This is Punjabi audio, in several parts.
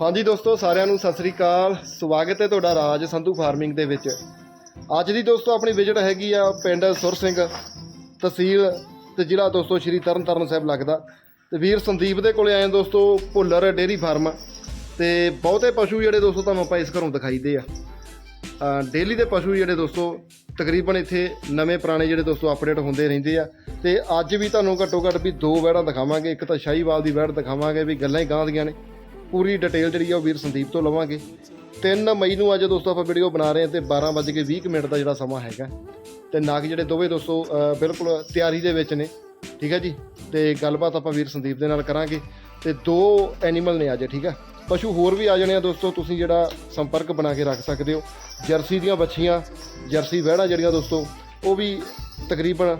ਹਾਂਜੀ ਦੋਸਤੋ, ਸਾਰਿਆਂ ਨੂੰ ਸਤਿ ਸ੍ਰੀ ਅਕਾਲ। ਸਵਾਗਤ ਹੈ ਤੁਹਾਡਾ ਰਾਜ ਸੰਧੂ ਫਾਰਮਿੰਗ ਦੇ ਵਿੱਚ। ਅੱਜ ਦੀ ਦੋਸਤੋ, ਆਪਣੀ ਵਿਜ਼ਿਟ ਹੈਗੀ ਆ ਪਿੰਡ ਸੁਰ ਸਿੰਘ ਤਹਿਸੀਲ ਤੇ ਜ਼ਿਲ੍ਹਾ ਦੋਸਤੋ, ਸ਼੍ਰੀ ਤਰਨਤਾਰਨ ਸਾਹਿਬ ਲੱਗਦਾ। ਤੇ ਵੀਰ ਸੰਦੀਪ ਦੇ ਕੋਲੇ ਆਏ ਦੋਸਤੋ, ਭੁੱਲਰ ਡੇਰੀ ਫਾਰਮ। ਤੇ ਬਹੁਤੇ ਪਸ਼ੂ ਜਿਹੜੇ ਦੋਸਤੋ, ਤੁਹਾਨੂੰ ਆਪਾਂ ਇਸ ਘਰੋਂ ਦਿਖਾਈਦੇ ਆ। ਡੇਲੀ ਦੇ ਪਸ਼ੂ ਜਿਹੜੇ ਦੋਸਤੋ, ਤਕਰੀਬਨ ਇੱਥੇ ਨਵੇਂ ਪੁਰਾਣੇ ਜਿਹੜੇ ਦੋਸਤੋ ਅਪਡੇਟ ਹੁੰਦੇ ਰਹਿੰਦੇ ਆ। ਤੇ ਅੱਜ ਵੀ ਤੁਹਾਨੂੰ ਘੱਟੋ ਘੱਟ ਵੀ ਦੋ ਵਹਿੜਾਂ ਦਿਖਾਵਾਂਗੇ। ਇੱਕ ਤਾਂ ਸ਼ਾਹੀਵਾਲ ਦੀ ਵੈੜ ਦਿਖਾਵਾਂਗੇ, ਵੀ ਗੱਲਾਂ ਹੀ ਗਾਂ ਦੀਆਂ ਨੇ। ਪੂਰੀ ਡਿਟੇਲ ਜਿਹੜੀ ਆ ਉਹ ਵੀਰ ਸੰਦੀਪ ਤੋਂ ਲਵਾਂਗੇ। 3 ਮਈ ਨੂੰ ਅੱਜ ਦੋਸਤੋ ਆਪਾਂ ਵੀਡੀਓ ਬਣਾ ਰਹੇ ਹਾਂ ਤੇ 12:20 ਮਿੰਟ ਦਾ ਜਿਹੜਾ ਸਮਾਂ ਹੈਗਾ। ਤੇ ਨਾਗ ਜਿਹੜੇ ਦੋਵੇਂ ਦੋਸਤੋ ਬਿਲਕੁਲ ਤਿਆਰੀ ਦੇ ਵਿੱਚ ਨੇ। ਠੀਕ ਹੈ ਜੀ? ਤੇ ਗੱਲਬਾਤ ਆਪਾਂ ਵੀਰ ਸੰਦੀਪ ਦੇ ਨਾਲ ਕਰਾਂਗੇ। ਤੇ ਦੋ ਐਨੀਮਲ ਨੇ ਅੱਜ, ਠੀਕ ਹੈ ਪਸ਼ੂ ਹੋਰ ਵੀ ਆ ਜਾਣੇ ਆ ਦੋਸਤੋ, ਤੁਸੀਂ ਜਿਹੜਾ ਸੰਪਰਕ ਬਣਾ ਕੇ ਰੱਖ ਸਕਦੇ ਹੋ। ਜਰਸੀ ਦੀਆਂ ਬੱਚੀਆਂ ਜਰਸੀ ਵਹਿੜਾਂ ਜਿਹੜੀਆਂ ਦੋਸਤੋ, ਉਹ ਵੀ ਤਕਰੀਬਨ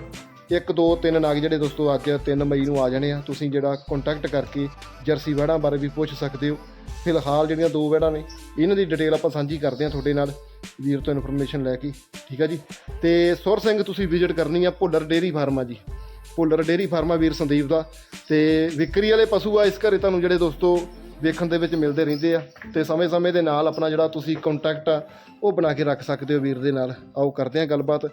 1 2 3 ਨਾਗ ਜਿਹੜੇ ਦੋਸਤੋ ਅੱਜ 3 ਮਈ ਨੂੰ ਆ ਜਾਣੇ ਆ। ਤੁਸੀਂ ਜਿਹੜਾ ਕੰਟੈਕਟ ਕਰਕੇ ਜਰਸੀ ਵਹਿੜਾਂ ਬਾਰੇ ਵੀ ਪੁੱਛ ਸਕਦੇ ਹੋ। ਫਿਲਹਾਲ ਜਿਹੜੀਆਂ ਦੋ ਵਹਿੜਾਂ ਨੇ, ਇਹਨਾਂ ਦੀ ਡਿਟੇਲ ਆਪਾਂ ਸਾਂਝੀ ਕਰਦੇ ਹਾਂ ਤੁਹਾਡੇ ਨਾਲ। ਵੀਰ ਤੋਂ ਇਨਫੋਰਮੇਸ਼ਨ ਲੈ ਕੇ, ਠੀਕ ਆ ਜੀ? ਤੇ ਸੁਰ ਸਿੰਘ, ਤੁਸੀਂ ਵਿਜ਼ਿਟ ਕਰਨੀ ਆ ਭੁੱਲਰ ਡੇਰੀ ਫਾਰਮ ਆ ਜੀ। ਭੁੱਲਰ ਡੇਰੀ ਫਾਰਮ ਆ ਵੀਰ ਸੰਦੀਪ ਦਾ। ਤੇ ਵਿਕਰੀ ਵਾਲੇ ਪਸ਼ੂ ਆ, ਇਸ ਘਰੇ ਤੁਹਾਨੂੰ ਜਿਹੜੇ ਦੋਸਤੋ ਵੇਖਣ ਦੇ ਵਿੱਚ ਮਿਲਦੇ ਰਹਿੰਦੇ ਆ। ਤੇ ਸਮੇਂ-ਸਮੇਂ ਦੇ ਨਾਲ ਆਪਣਾ ਜਿਹੜਾ ਤੁਸੀਂ ਕੰਟੈਕਟ ਆ, ਉਹ ਬਣਾ ਕੇ ਰੱਖ ਸਕਦੇ ਹੋ ਵੀਰ ਦੇ ਨਾਲ। ਆਓ ਕਰਦੇ ਹਾਂ ਗੱਲਬਾਤ।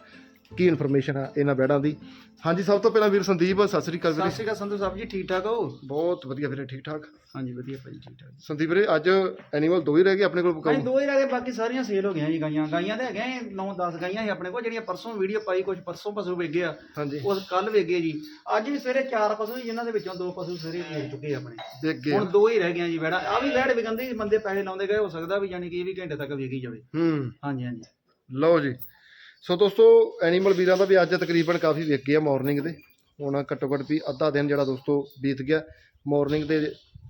ਕੀ ਇਨਫੋਰਮੇਸ਼ਨ ਆ ਇਹਨਾਂ ਬੈੜਾਂ ਦੀ? ਹਾਂਜੀ ਸਭ ਤੋਂ ਪਹਿਲਾਂ ਵੀਰ ਸੰਦੀਪ ਸਤਿ ਸ੍ਰੀ ਅਕਾਲ ਸਤਿ ਵੀਰੇ ਸ਼੍ਰੀ ਅਕਾਲ ਸੰਧੂ ਸਾਹਿਬ ਜੀ ਠੀਕ ਠਾਕ ਹੋ? ਬਹੁਤ ਵਧੀਆ ਵੀਰੇ ਠੀਕ ਠਾਕ। ਹਾਂਜੀ ਵਧੀਆ ਭਾਈ ਠੀਕ ਠਾਕ। ਸੰਦੀਪ ਵੀਰੇ ਅੱਜ ਐਨੀਮਲ ਦੋ ਹੀ ਰਹਿ ਗਏ ਆਪਣੇ ਕੋਲ ਭਾਈ ਦੋ ਹੀ ਰਹਿ ਗਏ ਬਾਕੀ ਸਾਰੀਆਂ ਸੇਲ ਹੋ ਗਈਆਂ ਜੀ ਗਾਈਆਂ। ਗਾਈਆਂ ਤੇ ਹੈਗੇ 9-10 ਗਾਈਆਂ ਸੀ ਆਪਣੇ ਕੋਲ ਜਿਹੜੀਆਂ ਪਰਸੋਂ ਵੀਡੀਓ ਪਾਈ ਕੁਝ ਪਰਸੋਂ ਪਸ਼ੂ ਵੇਗੇ ਆ। ਹਾਂਜੀ। ਉਹ ਕੱਲ ਵੇਗੇ ਜੀ। ਅੱਜ ਵੀ ਸਵੇਰੇ ਚਾਰ ਪਸ਼ੂ ਸੀ ਜਿਨ੍ਹਾਂ ਦੇ ਵਿੱਚੋਂ ਦੋ ਪਸ਼ੂ ਸਵੇਰੇ ਵੇਚ ਚੁੱਕੇ ਆਪਣੇ। ਗਏ ਹੁਣ ਦੋ ਹੀ ਰਹਿ ਗਈਆਂ ਜੀ ਵੈੜਾ ਆ ਵੀ ਵੈੜ ਵਿਕੰਦੀ ਬੰਦੇ ਪੈਸੇ ਲਾਉਂਦੇ ਗਏ ਹੋ ਸਕਦਾ ਵੀ ਯਾਨੀ ਕਿ ਇਹ ਵੀ ਘੰਟੇ ਤੱਕ ਵੇਗੀ ਜਾਵੇ। ਹੂੰ। ਹਾਂਜੀ ਹਾਂਜੀ। ਲਓ ਜੀ। ਸੋ ਦੋਸਤੋ ਐਨੀਮਲ ਵੀਰਾਂ ਦਾ ਵੀ ਅੱਜ ਤਕਰੀਬਨ ਕਾਫੀ ਵਿਕ ਗਿਆ ਮਾਰਨਿੰਗ ਦੇ। ਹੁਣ ਘੱਟੋ ਘੱਟ ਵੀ ਅੱਧਾ ਦਿਨ ਜਿਹੜਾ ਦੋਸਤੋ ਬੀਤ ਗਿਆ। ਮਾਰਨਿੰਗ ਦੇ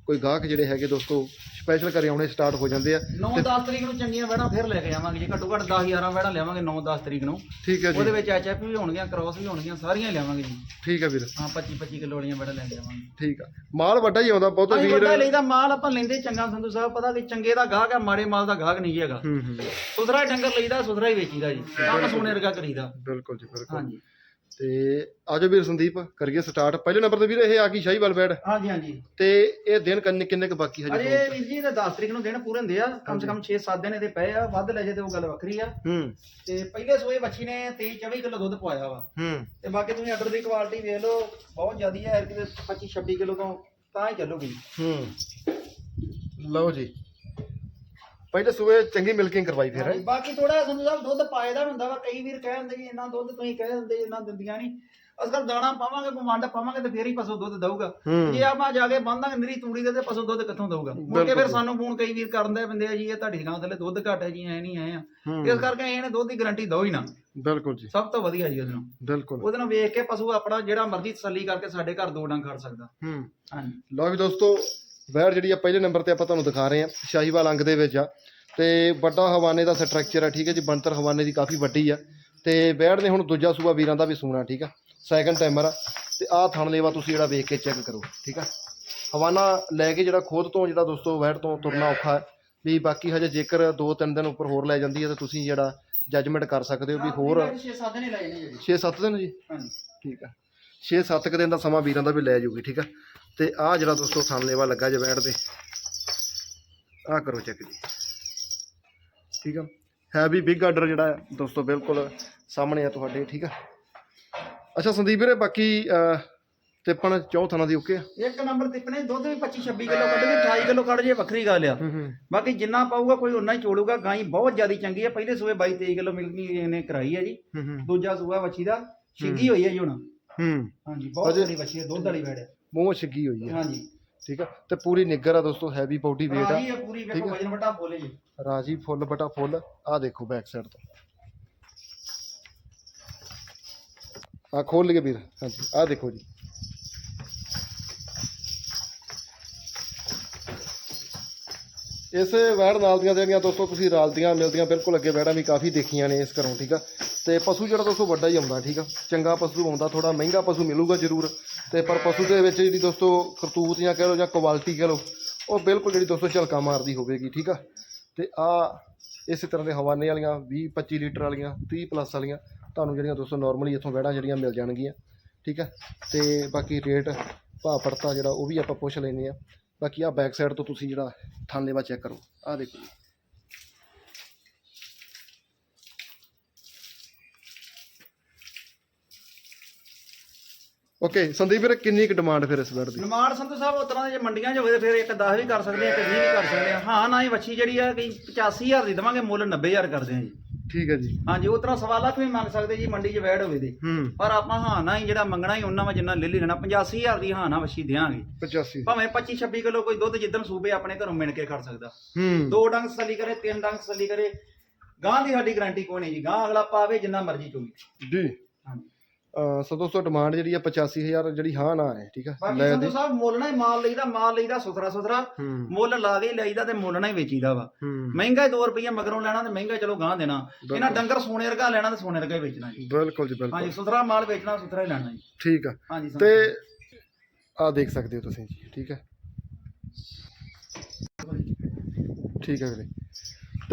ਕੋਈ ਗਾਹਕ ਜਿਹੜੇ ਹੈਗੇ ਦੋਸਤੋ ਸਪੈਸ਼ਲ ਘਰੇ ਆਉਣੇ ਸਟਾਰਟ ਹੋ ਜਾਂਦੇ ਆ। 9-10 ਤਰੀਕ ਨੂੰ ਚੰਗੀਆਂ ਵੈੜਾਂ ਫਿਰ ਲੈ ਕੇ ਆਵਾਂਗੇ ਜੀ ਘੱਟੋ ਘੱਟ 10-11 ਵੈੜਾਂ ਲਿਆਵਾਂਗੇ 9-10 ਤਰੀਕ ਨੂੰ। ਠੀਕ ਹੈ ਜੀ। ਉਹਦੇ ਵਿੱਚ ਐਚਐਫ ਵੀ ਹੋਣਗੀਆਂ ਕ੍ਰਾਸ ਵੀ ਹੋਣਗੀਆਂ ਸਾਰੀਆਂ ਲਿਆਵਾਂਗੇ ਜੀ। ਠੀਕ ਹੈ ਵੀਰ। ਹਾਂ 25-25 ਕਿਲੋ ਵਾਲੀਆਂ ਵੈੜਾਂ ਲੈ ਕੇ ਆਵਾਂਗੇ। ਠੀਕ ਆ। ਮਾਲ ਵੱਡਾ ਹੀ ਆਉਂਦਾ ਬਹੁਤੇ ਵੀਰ ਵੱਡਾ ਲਈਦਾ ਮਾਲ ਆਪਾਂ ਲੈਂਦੇ ਚੰਗਾ ਸੰਧੂ ਸਾਹਿਬ ਪਤਾ ਕਿ ਚੰਗੇ ਦਾ ਗਾਹਕ ਆ ਮਾੜੇ ਮਾਲ ਦਾ ਗਾਹਕ ਨਹੀਂ ਹੈਗਾ। ਹੂੰ ਹੂੰ। ਸੁਧਰਾ ਡੰਗਰ ਲਈਦਾ ਸੁਧਰਾ ਹੀ ਵੇਚੀਦਾ ਜੀ ਕੰਮ ਸੋਨੇ ਵਰਗਾ ਕਰੀਦਾ। ਬਿਲਕੁਲ ਜੀ ਬਿਲਕੁਲ। ਹਾਂਜੀ। ਤੇ ਆਜੋ ਵੀਰ ਸੰਦੀਪ ਕਰੀਏ ਸਟਾਰਟ ਪਹਿਲੇ ਨੰਬਰ ਤੇ ਵੀਰ ਇਹ ਆ ਗਈ ਸ਼ਾਹੀਵਾਲ ਬੈਡ ਹਾਂਜੀ ਹਾਂਜੀ। ਤੇ ਇਹ ਦਿਨ ਕਿੰਨੇ ਕਿੰਨੇ ਕੁ ਬਾਕੀ ਹਜੇ ਅਜੇ ਵੀਰ ਜੀ ਤੇ 10 ਤਰੀਕ ਨੂੰ ਦਿਨ ਪੂਰੇ ਹੁੰਦੇ ਆ। ਕਮ ਸੇ ਕਮ 6-7 ਦਿਨ ਇਹਦੇ ਪਏ ਆ ਵੱਧ ਲੈ ਜੇ ਤੇ ਉਹ ਗੱਲ ਵੱਖਰੀ ਆ। ਹੂੰ। ਤੇ ਪਹਿਲੇ ਸੂਏ ਬੱਚੀ ਨੇ 23-24 ਕਿਲੋ ਦੁੱਧ ਪਵਾਇਆ ਵਾ। ਹੂੰ। ਤੇ ਬਾਕੀ ਤੁਸੀਂ ਆਰਡਰ ਦੀ ਕੁਆਲਿਟੀ ਵੇਖ ਲਓ ਬਹੁਤ ਜ਼ਿਆਦੀ ਹੈ ਕਿ 25-26 ਕਿਲੋ ਤੋਂ ਤਾਂ ਹੀ ਚੱਲੂਗੀ। ਹੂੰ। ਲਓ ਜੀ। ਪਹਿਲੇ ਸੂਏ ਚੰਗੀ ਮਿਲਕਿੰਗ ਕਰਵਾਈ ਫਿਰ ਬਾਕੀ ਥੋੜਾ ਸੰਧੂ ਸਾਹਿਬ ਦੁੱਧ ਪਾਏਦਾ ਹੁੰਦਾ ਵਾ ਕਈ ਵੀਰ ਕਹਿ ਦਿੰਦੇ ਜੀ ਇੰਨਾ ਦੁੱਧ ਤੁਸੀਂ ਕਹਿ ਦਿੰਦੇ ਇੰਨਾ ਦਿੰਦੀਆਂ ਨਹੀਂ ਅਸਲ ਦਾਣਾ ਪਾਵਾਂਗੇ ਵੰਡ ਪਾਵਾਂਗੇ ਤੇ ਫੇਰ ਹੀ ਪਸ਼ੂ ਦੁੱਧ ਦਊਗਾ। ਹੂੰ। ਜੇ ਆਪਾਂ ਜਾ ਕੇ ਬੰਦਾਂਗੇ ਨਿਰੀ ਤੂੜੀ ਦੇ ਤੇ ਪਸ਼ੂ ਦੁੱਧ ਕਿੱਥੋਂ ਦਊਗਾ? ਮੁੜ ਕੇ ਫਿਰ ਸਾਨੂੰ ਫੋਨ ਕਈ ਵੀਰ ਕਰਨ ਦੇ ਬੰਦੇ ਆ ਜੀ ਇਹ ਤੁਹਾਡੀ ਦੁਕਾਨ ਥੱਲੇ ਦੁੱਧ ਘੱਟ ਹੈ ਜੀ ਐ ਨਹੀਂ ਐ ਆ। ਹੂੰ। ਇਸ ਕਰਕੇ ਇਹਨੇ ਦੁੱਧ ਦੀ ਗਾਰੰਟੀ ਦੋ ਹੀ ਨਾ। ਬਿਲਕੁਲ ਜੀ। ਸਭ ਤੋਂ ਵਧੀਆ ਜੀ ਉਹਦੇ ਨਾਲ। ਬਿਲਕੁਲ। ਉਹਦੇ ਨਾਲ ਵੇਖ ਕੇ ਪਸ਼ੂ ਆਪਣਾ ਜਿਹੜਾ ਮਰਜ਼ੀ ਤਸੱਲੀ ਕਰਕੇ ਸਾਡੇ ਘਰ ਦੋ ਡੰਗ ਖੜ ਸਕਦਾ। ਹੂੰ। ਹਾਂਜੀ। ਲਓ ਵੀ ਦੋਸਤੋ ਵੈੜ ਜਿਹੜੀ ਆ ਪਹਿਲੇ ਨੰਬਰ ਤੇ ਆਪਾਂ ਤੁਹਾਨੂੰ ਦਿਖਾ ਰਹੇ ਹਾਂ ਸ਼ਾਹੀਵਾਲ ਅੰਗ ਦੇ ਵਿੱਚ ਆ। ਤੇ ਵੱਡਾ ਹਵਾਨੇ ਦਾ ਸਟਰਕਚਰ ਆ ਠੀਕ ਹੈ ਜੀ ਬਣਤਰ ਹਵਾਨੇ ਦੀ ਕਾਫੀ ਵੱਡੀ ਆ। ਤੇ ਵੈੜ ਨੇ ਹੁਣ ਦੂਜਾ ਸੂਆ ਵੀਰਾਂ ਦਾ ਵੀ ਸੂਣਾ ਠੀਕ ਆ ਸੈਕੰਡ ਟਾਈਮਰ ਆ। ਤੇ ਆਹ ਥਣ ਲੇਵਾ ਤੁਸੀਂ ਜਿਹੜਾ ਵੇਖ ਕੇ ਚੈੱਕ ਕਰੋ ਠੀਕ ਆ। ਹਵਾਨਾ ਲੈ ਕੇ ਜਿਹੜਾ ਖੁਦ ਤੋਂ ਜਿਹੜਾ ਦੋਸਤੋ ਵੈੜ ਤੋਂ ਤੁਰਨਾ ਔਖਾ ਹੈ ਵੀ ਬਾਕੀ ਹਜੇ ਜੇਕਰ 2-3 ਦਿਨ ਉੱਪਰ ਹੋਰ ਲੈ ਜਾਂਦੀ ਹੈ ਤਾਂ ਤੁਸੀਂ ਜਿਹੜਾ ਜੱਜਮੈਂਟ ਕਰ ਸਕਦੇ ਹੋ ਵੀ ਹੋਰ 6-7 ਦਿਨ ਲਾਏ ਨੇ ਜੀ। 6-7 ਦਿਨ ਜੀ? ਹਾਂਜੀ। ਠੀਕ ਆ। 6-7 ਕੁ ਦਿਨ ਦਾ ਸਮਾਂ ਵੀਰਾਂ ਦਾ ਵੀ ਲੈ ਜੂਗੀ ਠੀਕ ਆ। ਤੇ ਆਹ ਜਿਹੜਾ ਦੋਸਤੋ ਥਾਨਲੇਵਾ ਲੱਗਾ ਜੇ ਬੈਠ ਦੇ ਆਹ ਕਰੋ ਚੈੱਕ ਜੀ। ਠੀਕ ਆ? ਹੈਵੀ ਬਿਗ ਆਰਡਰ ਜਿਹੜਾ ਹੈ ਦੋਸਤੋ ਬਿਲਕੁਲ ਸਾਹਮਣੇ ਆ ਤੁਹਾਡੇ ਠੀਕ ਆ? ਅੱਛਾ ਸੰਦੀਪ ਵੀਰੇ ਬਾਕੀ ਤਿੱਪਣ ਚੌ ਥਾਣਾ ਦੀ ਓਕੇ ਆ? ਇੱਕ ਨੰਬਰ ਤਿੱਪਣੇ ਦੁੱਧ ਵੀ 25-26 ਕਿਲੋ ਕੱਢਗੇ 28 ਕਿਲੋ ਕੱਢ ਜੇ ਵੱਖਰੀ ਗੱਲ ਆ। ਹੂੰ ਹੂੰ। ਬਾਕੀ ਜਿੰਨਾ ਪਾਊਗਾ ਕੋਈ ਉਨਾ ਹੀ ਚੋੜੂਗਾ ਗਾਈ ਬਹੁਤ ਜ਼ਿਆਦੀ ਚੰਗੀ ਹੈ ਪਹਿਲੇ ਸੂਏ 22 23 ਕਿਲੋ ਮਿਲਣੀ ਇਹਨੇ ਕਰਾਈ ਹੈ ਜੀ। ਹੂੰ ਹੂੰ। ਦੂਜਾ ਸੂਆ ਵੱਛੀ ਦਾ ਛਿੱਗੀ ਹੋਈ ਹੈ ਜੀ ਹੁਣ। ਹੂੰ। ਹਾਂਜੀ ਬਹੁਤ ਵੱਡੀ ਵੱਛੀ ਹੈ ਦੁੱਧ ਵਾਲੀ ਹੈ ਮੂੰਹ ਛਿੱਗੀ ਹੋਈ ਆ ਹਾਂਜੀ ਠੀਕ ਆ ਤੇ ਪੂਰੀ ਨਿੱਗਰ ਆ ਦੋਸਤੋ ਹੈਵੀ ਬਾਡੀ weight ਆ ਰਾਜੀ ਹੈ ਪੂਰੀ ਵੇਖੋ ਵਜਨ ਵਟਾ ਬੋਲੇ ਜੀ ਰਾਜੀ ਫੁੱਲ ਬਟਾ ਫੁੱਲ ਆਹ ਦੇਖੋ ਬੈਕ ਸਾਈਡ ਤੋਂ ਆ ਖੋਲ ਲਈਏ ਵੀਰ ਹਾਂਜੀ ਆਹ ਦੇਖੋ ਜੀ ਇਸ ਵੈੜ ਨਾਲ ਦੀਆਂ ਜਿਹੜੀਆਂ ਦੋਸਤੋ ਤੁਸੀਂ ਰਾਲਦੀਆਂ ਮਿਲਦੀਆਂ ਬਿਲਕੁਲ ਅੱਗੇ ਵੈੜਾਂ ਵੀ ਕਾਫੀ ਦੇਖੀਆਂ ਨੇ ਇਸ ਘਰੋਂ ਠੀਕ ਆ ਤੇ ਪਸ਼ੂ ਜਿਹੜਾ ਦੋਸਤੋ ਵੱਡਾ ਹੀ ਆਉਂਦਾ ਠੀਕ ਆ ਚੰਗਾ ਪਸ਼ੂ ਆਉਂਦਾ ਥੋੜਾ ਮਹਿੰਗਾ ਪਸ਼ੂ ਮਿਲੂਗਾ ਜ਼ਰੂਰ ਤੇ ਪਰ ਪਸ਼ੂ ਦੇ ਵਿੱਚ ਜਿਹੜੀ ਦੋਸਤੋ ਕਰਤੂਤ ਜਾਂ ਕਹਿ ਲਓ ਜਾਂ ਕੁਆਲਿਟੀ ਕਹਿ ਲਓ, ਉਹ ਬਿਲਕੁਲ ਜਿਹੜੀ ਦੋਸਤੋ ਝਲਕਾ ਮਾਰਦੀ ਹੋਵੇਗੀ, ਠੀਕ ਆ? ਤੇ ਆ ਇਸੇ ਤਰ੍ਹਾਂ ਦੇ ਹਵਾਨੇ ਵਾਲੀਆਂ 20 25 ਲੀਟਰ ਵਾਲੀਆਂ 30 ਪਲੱਸ ਵਾਲੀਆਂ ਤੁਹਾਨੂੰ ਜਿਹੜੀਆਂ ਦੋਸਤੋ ਨਾਰਮਲੀ ਇੱਥੋਂ ਵੈੜਾਂ ਜਿਹੜੀਆਂ ਮਿਲ ਜਾਣਗੀਆਂ, ਠੀਕ ਆ? ਤੇ ਬਾਕੀ ਰੇਟ, ਭਾਅ ਪੜਤਾ ਜਿਹੜਾ ਉਹ ਵੀ ਆਪਾਂ ਪੁੱਛ ਲੈਂਦੇ ਆ। ਬਾਕੀ ਆ ਬੈਕ ਸਾਈਡ ਤੋਂ ਤੁਸੀਂ ਜਿਹੜਾ ਥਣ ਚੈੱਕ ਕਰੋ, ਆ ਦੇਖੋ ਓਕੇ ਸੰਦੀਪ ਵੀਰ ਕਿੰਨੀ ਕੁ ਡਿਮਾਂਡ ਫਿਰ ਇਸ ਬੈਡ ਦੀ? ਨਿਰਮਾਣ ਸੰਧੂ ਸਾਹਿਬ ਉਸ ਤਰ੍ਹਾਂ ਦੇ ਜੇ ਮੰਡੀਆਂ 'ਚ ਹੋਵੇ ਤੇ ਫਿਰ ਇੱਕ 10 ਵੀ ਕਰ ਸਕਦੇ ਆ ਇੱਕ 20 ਵੀ ਕਰ ਸਕਦੇ ਆ। ਹਾਂ ਨਾ ਹੀ ਵੱਛੀ ਜਿਹੜੀ ਆ ਕਿ 85000 ਦੀ ਦਵਾਂਗੇ ਮੁੱਲ 90000 ਕਰਦੇ ਆ ਜੀ। ਠੀਕ ਹੈ ਜੀ। ਹਾਂਜੀ ਉਸ ਤਰ੍ਹਾਂ ਸਵਾ ਲੱਖ ਵੀ ਮੰਗ ਸਕਦੇ ਜੀ ਮੰਡੀ 'ਚ ਵੈੜ ਹੋਵੇ ਹੂੰ। ਪਰ ਆਪਾਂ ਹਾਂ ਨਾ ਹੀ ਜਿਹੜਾ ਮੰਗਣਾ ਹੀ ਉਹਨਾਂ ਵਾ ਜਿੰਨਾ ਲੈ ਲੈਣਾ। 85000 ਦੀ ਹਾਂ ਨਾ ਵੱਛੀ ਦਿਆਂਗੇ। 85 ਭਾਵੇਂ 25 26 ਕਿਲੋ ਕੋਈ ਦੁੱਧ ਜਿੱਦਣ ਸੂਬੇ ਆਪਣੇ ਘਰੋਂ ਮਿਣ ਕੇ ਖੜ ਸਕਦਾ। ਹੂੰ। ਦੋ ਡੰਗ ਤਸੱਲੀ ਕਰੇ ਤਿੰਨ ਡੰਗ ਤਸੱਲੀ ਕਰੇ। ਗਾਂ ਦੀ ਸਾਡੀ ਗਾਰੰਟੀ ਕੋਈ ਨਹੀਂ ਜੀ। ਗਾਂ ਅਗਲਾ ਪਾਵੇ ਜਿੰਨਾ ਮਰਜ਼ੀ ਚੋਵੇ। ਜੀ। ਸੋ ਦੋਸਤੋ ਡਿਮਾਂਡ ਜਿਹੜੀ ਆ 85000 ਜਿਹੜੀ ਹਾਂ ਨਾ ਹੈ ਠੀਕ ਆ ਬਾਕੀ ਲੈ ਸੰਧੂ ਦੇ। ਸਾਹਿਬ ਮੁੱਲ ਨਾ ਹੀ ਮਾਲ ਲਈਦਾ ਮਾਲ ਲਈਦਾ ਸੁਥਰਾ ਸੁਥਰਾ। ਹੂੰ। ਮੁੱਲ ਲਾ ਕੇ ਹੀ ਲਈਦਾ ਤੇ ਮੁੱਲ ਨਾ ਹੀ ਵੇਚੀਦਾ ਵਾ। ਹੂੰ। ਮਹਿੰਗਾ 2 ਰੁਪਈਆ ਮਗਰੋਂ ਲੈਣਾ ਤੇ ਮਹਿੰਗਾ ਚਲੋ ਗਾਂ ਦੇਣਾ। ਇਹਨਾਂ ਡੰਗਰ ਸੋਨੇ ਵਰਗਾ ਲੈਣਾ ਤੇ ਸੋਨੇ ਵਰਗਾ ਹੀ ਵੇਚਣਾ ਜੀ। ਬਿਲਕੁਲ ਜੀ ਬਿਲਕੁਲ। ਹਾਂਜੀ ਸੁਥਰਾ ਮਾਲ ਵੇਚਣਾ ਸੁਥਰਾ ਹੀ ਲੈਣਾ ਜੀ। ਠੀਕ ਆ। ਹਾਂਜੀ ਸੰਧੂ ਤੇ ਆ ਦੇਖ ਸਕਦੇ ਹੋ ਤੁਸੀਂ ਜੀ ਠੀਕ ਹੈ ਠੀਕ ਹੈ ਵੀਰੇ।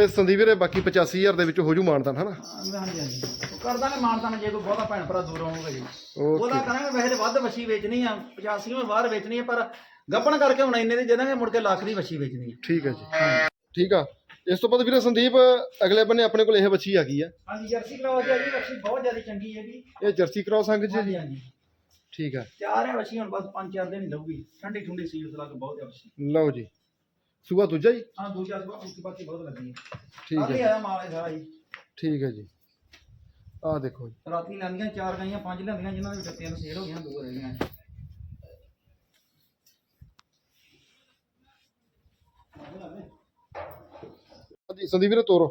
ਤੇ ਸੰਦੀਪ ਵੀਰੇ ਬਾਕੀ 85000 ਦੇ ਵਿੱਚ ਹੋ ਜੂ ਮਾਨਦਾਨ ਹਨਾ? ਹਾਂਜੀ ਹਾਂਜੀ ਕਰ ਦਾਂਗੇ ਮਾਨਤਾਨ ਜੇ ਕੋਈ ਬਹੁਤਾ ਭੈਣ ਭਰਾ ਦੂਰ ਆਉਂਗਾ ਜੀ। ਉਹਦਾ ਕਰਾਂਗੇ ਵੈਸੇ ਵੱਧ ਵੱਛੀ ਵੇਚਣੀ ਆ 85 ਵਿੱਚ ਬਾਹਰ ਵੇਚਣੀ ਆ ਪਰ ਗੱਪਣ ਕਰਕੇ ਹੁਣ ਇੰਨੇ ਦੀ ਦੇ ਦਾਂਗੇ ਮੁੜ ਕੇ ਲੱਖ ਦੀ ਵੱਛੀ ਵੇਚਣੀ ਆ। ਠੀਕ ਹੈ ਜੀ। ਠੀਕ ਆ। ਇਸ ਤੋਂ ਬਾਅਦ ਵੀਰੇ ਸੰਦੀਪ ਅਗਲੇ ਬੰਨੇ ਆਪਣੇ ਕੋਲ ਇਹ ਬੱਚੀ ਆ ਗਈ ਆ। ਹਾਂਜੀ ਜਰਸੀ ਕਰਾਓ ਜੀ ਜੀ ਵੱਛੀ ਬਹੁਤ ਜ਼ਿਆਦਾ ਚੰਗੀ ਹੈ ਜੀ ਇਹ ਜਰਸੀ ਕ੍ਰਾਸ ਅੰਗ ਜੀ। ਹਾਂਜੀ ਹਾਂਜੀ। ਠੀਕ ਆ। ਤਿਆਰ ਹੈ ਵੱਛੀ ਹੁਣ ਬਸ 5-4 ਦਿਨ ਹੀ ਲਊਗੀ। ਠੰਡੀ ਠੰਡੀ ਸੀਲ ਲੱਗ ਬਹੁਤ ਹੈ ਵੱਛੀ। ਲਓ ਜੀ। ਸੂਆ ਦੂਜਾ ਜੀ? ਹਾਂ ਦੂਜਾ ਸਵਾ ਉੱਚੀ ਬਾਕੀ ਬਹੁਤ ਲੱਗੀ ਹੈ। ਠੀਕ ਕੱਲ੍ਹ ਹੀ ਹੈ ਆਇਆ ਮਾਲ ਇਹ ਸਾਰਾ ਜੀ। ਠੀਕ ਹੈ ਜੀ। ਆ ਦੇਖੋ ਜੀ। ਰਾਤੀ ਲੈਂਦੀਆਂ ਚਾਰ ਗਾਈਆਂ ਪੰਜ ਲੈਂਦੀਆਂ ਜਿਨ੍ਹਾਂ ਦੇ ਵਿੱਚ ਤਿੰਨ ਸੇਲ ਹੋ ਗਈਆਂ ਦੋ ਰਹਿ ਗਈਆਂ। ਹਾਂਜੀ ਸੰਦੀਪ ਵੀਰੇ ਤੋਰੋ।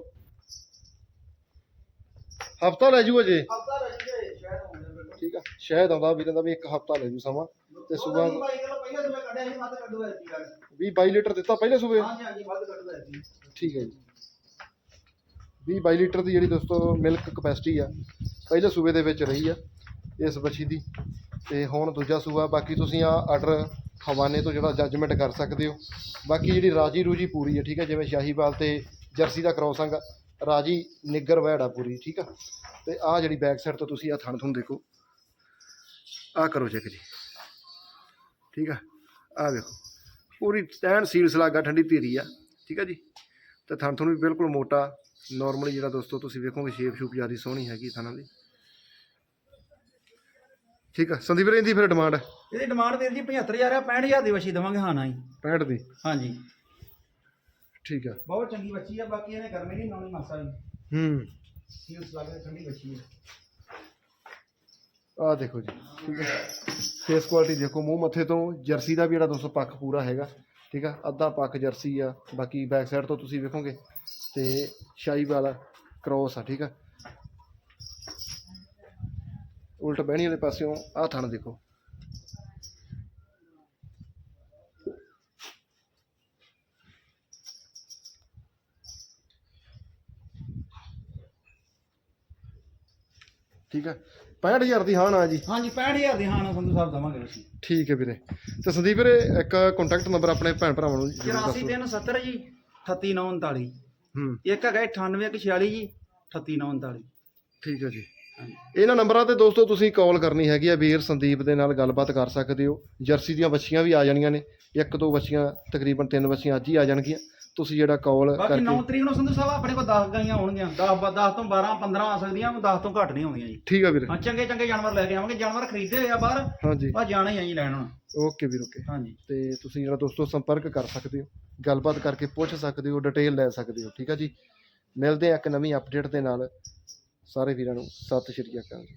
ਹਫਤਾ ਲੈ ਜੂ ਅਜੇ? ਹਫਤਾ ਰਹਿ ਗਿਆ ਸ਼ਾਇਦ ਹੋਣੇ ਠੀਕ ਆ। ਸ਼ਾਇਦ ਆਉਂਦਾ ਵੀਰੇ ਦਾ ਵੀ ਇੱਕ ਹਫਤਾ ਲੈ ਜੂ ਸਮਾਂ। ਤੇ ਭਾਈ ਮੈਂ ਕੱਢਿਆ ਸੀ ਵੱਧ ਕੱਢੂ ਐਤੀ ਗੱਲ। 20 22 ਲੀਟਰ ਦਿੱਤਾ ਪਹਿਲੇ ਸੂਬੇ ਹਾਂਜੀ ਹਾਂਜੀ ਵੱਧ ਕੱਢੂ ਐਤੀ ਠੀਕ ਹੈ ਜੀ। 20 22 ਲੀਟਰ ਦੀ ਜਿਹੜੀ ਦੋਸਤੋ ਮਿਲਕ ਕਪੈਸਿਟੀ ਆ ਪਹਿਲੇ ਸੂਬੇ ਦੇ ਵਿੱਚ ਰਹੀ ਆ ਇਸ ਬੱਚੀ ਦੀ। ਤੇ ਹੁਣ ਦੂਜਾ ਸੂਆ ਬਾਕੀ ਤੁਸੀਂ ਆ ਆਰਡਰ ਹਵਾਨੇ ਤੋਂ ਜਿਹੜਾ ਜੱਜਮੈਂਟ ਕਰ ਸਕਦੇ ਹੋ। ਬਾਕੀ ਜਿਹੜੀ ਰਾਜੀ ਰੂਜੀ ਪੂਰੀ ਹੈ ਠੀਕ ਹੈ ਜਿਵੇਂ ਸ਼ਾਹੀਵਾਲ ਤੇ ਜਰਸੀ ਦਾ ਕ੍ਰੋਸਿੰਗ ਰਾਜੀ ਨਿੱਗਰ ਵੈੜ ਪੂਰੀ ਠੀਕ ਆ। ਤੇ ਆ ਜਿਹੜੀ ਬੈਕ ਸਾਈਡ ਤੋਂ ਤੁਸੀਂ ਆ ਥਣ ਥੁਣ ਦੇਖੋ। ਆ ਕਰੋ ਚੈੱਕ ਜੀ। ਠੀਕ ਆ। ਆ ਵੇਖੋ ਪੂਰੀ ਐਨ ਸੀਲ ਸਲਾਗਾ ਠੰਡੀ ਧੀਰੀ ਆ ਠੀਕ ਆ ਜੀ? ਤੇ ਥਣ ਥਣ ਵੀ ਬਿਲਕੁਲ ਮੋਟਾ ਨਾਰਮਲੀ ਜਿਹੜਾ ਦੋਸਤੋ ਤੁਸੀਂ ਵੇਖੋਗੇ ਸ਼ੇਪ ਸ਼ੂਪ ਜ਼ਿਆਦਾ ਸੋਹਣੀ ਹੈਗੀ ਥਣਾਂ ਦੀ। ਠੀਕ ਆ ਸੰਦੀਪ ਵੀਰੇ ਇਹਦੀ ਫਿਰ ਡਿਮਾਂਡ ਇਹਦੀ ਡਿਮਾਂਡ ਵੀਰ ਜੀ 75000 ਆ 65000 ਦੀ ਵਛੀ ਦੇਵਾਂਗੇ ਹਾਂ ਨਾ ਹੀ 65 ਦੀ? ਹਾਂਜੀ। ਠੀਕ ਆ। ਬਹੁਤ ਚੰਗੀ ਬੱਚੀ ਆ ਬਾਕੀ ਇਹਨੇ ਗਰਮੀ ਨਹੀਂ ਲਾਉਣੀ ਮਾਸਾ ਹੂੰ। ਸੀਲਸ ਲੱਗਦੇ ਠੰਡੀ ਬੱਚੀ ਆ। ਆ ਦੇਖੋ ਜੀ। ਠੀਕ ਹੈ ਫੇਸ ਕੁਆਲਿਟੀ ਦੇਖੋ, ਮੂੰਹ ਮੱਥੇ ਤੋਂ ਜਰਸੀ ਦਾ ਵੀ ਜਿਹੜਾ ਦੋਸਤੋ ਪੱਖ ਪੂਰਾ ਹੈਗਾ, ਠੀਕ ਆ? ਅੱਧਾ ਪੱਖ ਜਰਸੀ ਆ, ਬਾਕੀ ਬੈਕ ਸਾਈਡ ਤੋਂ ਤੁਸੀਂ ਵੇਖੋਗੇ ਤੇ ਸ਼ਾਹੀ ਵਾਲਾ ਕ੍ਰੋਸ ਆ, ਠੀਕ ਆ? ਉਲਟ ਬਹਿਣੀ ਵਾਲੇ ਪਾਸਿਓਂ ਆ ਥਣ ਦੇਖੋ। ਠੀਕ ਆ 65000 ਦੀ ਹਾਂ ਨਾ ਜੀ। ਹਾਂਜੀ 65000 ਦੀ ਹਾਂ ਨਾ ਸੰਧੂ ਸਾਹਿਬ ਦਵਾਂਗੇ ਅਸੀਂ। ਠੀਕ ਹੈ ਵੀਰੇ। ਤੇ ਸੰਦੀਪ ਵੀਰੇ ਇੱਕ ਕੰਟੈਕਟ ਨੰਬਰ ਆਪਣੇ ਭੈਣ ਭਰਾਵਾਂ ਨੂੰ ਜ਼ਰੂਰ ਦੱਸੋ। 84370 ਜੀ 38939 ਹੂੰ। ਇੱਕ ਹੈਗਾ 98146 ਜੀ 38939 ਠੀਕ ਹੈ ਜੀ। ਇਹਨਾਂ ਨੰਬਰਾਂ ਤੇ ਦੋਸਤੋ ਤੁਸੀਂ ਕਾਲ ਕਰਨੀ ਹੈਗੀ ਆ ਵੀਰ ਸੰਦੀਪ ਦੇ ਨਾਲ ਗੱਲਬਾਤ ਕਰ ਸਕਦੇ ਹੋ। ਜਰਸੀ ਦੀਆਂ ਬੱਚੀਆਂ ਵੀ ਆ ਜਾਣੀਆਂ ਨੇ। ਇੱਕ ਦੋ ਬੱਚੀਆਂ ਤਕਰੀਬਨ ਤਿੰਨ ਬੱਚੀਆਂ ਅੱਜ ਹੀ ਆ ਜਾਣਗੀਆਂ। ਤੁਸੀਂ ਜਿਹੜਾ ਕਾਲ ਬਾਕੀ 9 ਕਰਕੇ ਤਰੀਕ ਨੂੰ ਸੰਧੂ ਸਾਹਿਬ ਆਪਣੇ ਕੋਲ 10 ਗਾਈਆਂ ਹੋਣਗੀਆਂ। 10 10 ਤੋਂ 12 15 ਆ ਸਕਦੀਆਂ 10 ਤੋਂ ਘੱਟ ਨਹੀਂ ਆਉਂਦੀਆਂ ਜੀ। ਠੀਕ ਆ ਵੀਰੇ। ਹਾਂ ਚੰਗੇ ਚੰਗੇ ਜਾਨਵਰ ਲੈ ਕੇ ਆਵਾਂਗੇ। ਜਾਨਵਰ ਖਰੀਦੇ ਹੋਏ ਆ ਬਾਹਰ ਹਾਂਜੀ। ਬਸ ਜਾਣਾ ਹੀ ਆ ਜੀ ਲੈਣ ਹੁਣ। ਓਕੇ ਵੀਰ ਓਕੇ। ਹਾਂਜੀ। ਤੇ ਤੁਸੀਂ ਜਿਹੜਾ ਦੋਸਤੋ ਸੰਪਰਕ ਕਰ ਸਕਦੇ ਹੋ ਗੱਲਬਾਤ ਕਰਕੇ ਪੁੱਛ ਸਕਦੇ ਹੋ ਡਿਟੇਲ ਲੈ ਸਕਦੇ ਹੋ ਠੀਕ ਆ ਜੀ? ਮਿਲਦੇ ਆ ਇੱਕ ਨਵੀਂ ਅਪਡੇਟ ਦੇ ਨਾਲ। ਸਾਰੇ ਵੀਰਾਂ ਨੂੰ ਸਤਿ ਸ਼੍ਰੀ ਅਕਾਲ ਜੀ।